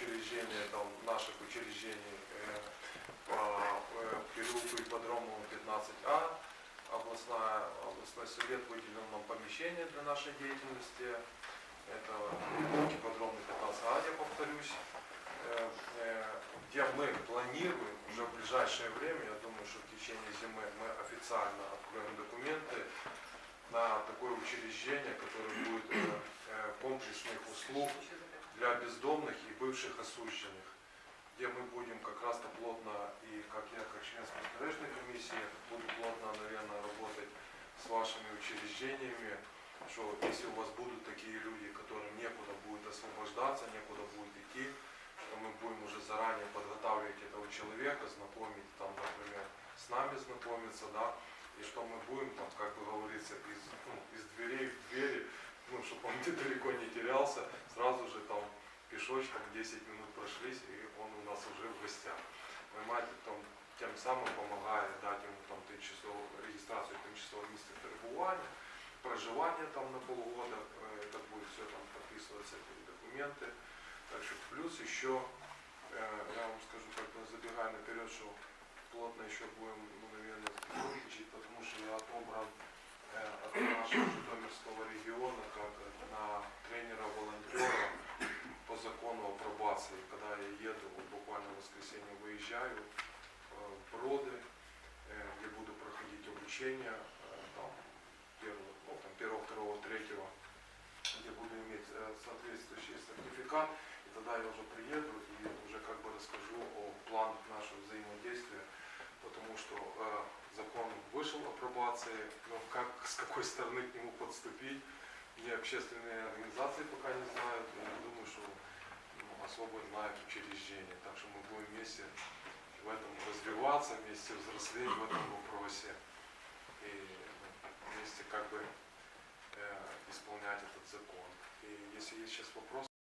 учреждения, там, наших учреждений э, по э, переулку ипподромному 15А. Областная, областной совет выделил нам помещение для нашей деятельности. Это ипподромный 15А, я повторюсь. Э, где мы планируем уже в ближайшее время, я думаю, что в течение зимы мы официально откроем документы на такое учреждение, которое будет комплексных услуг для бездомных и бывших осужденных, где мы будем как раз-то плотно, и как я, как член спецпроектной комиссии, буду плотно, наверное, работать с вашими учреждениями, что если у вас будут такие люди, которым некуда будет освобождаться, некуда будет идти, что мы будем уже заранее подготавливать этого человека, знакомить там, например, с нами знакомиться, да, и что мы будем там, как бы говорится, из, ну, из дверей в двери, ну, чтобы он далеко не терялся, сразу пешочком 10 минут прошлись, и он у нас уже в гостях. Понимаете, там, тем самым помогая дать ему там тимчасову регистрацию тимчасового місця перебування, проживание там на полгода, э, это будет все там подписываться, эти документы. Так что плюс еще, э, я вам скажу, бы забегая наперед, что плотно еще будем, ну, наверное, сотрудничать, потому что я отобран э, от нашего Житомирского региона как э, на тренера-волонтера по закону о пробации. Когда я еду, вот буквально в воскресенье выезжаю э, в Броды, э, где буду проходить обучение, э, там, первого, ну, там, первого, второго, третьего, где буду иметь соответствующий сертификат, и тогда я уже приеду и уже как бы расскажу о планах нашего взаимодействия, потому что э, закон вышел о пробации, но как, с какой стороны к нему подступить, ни общественные организации пока не знают, я думаю, что ну, особо знают учреждения, так что мы будем вместе в этом развиваться, вместе взрослеть в этом вопросе и ну, вместе как бы э, исполнять этот закон. И если есть сейчас вопрос,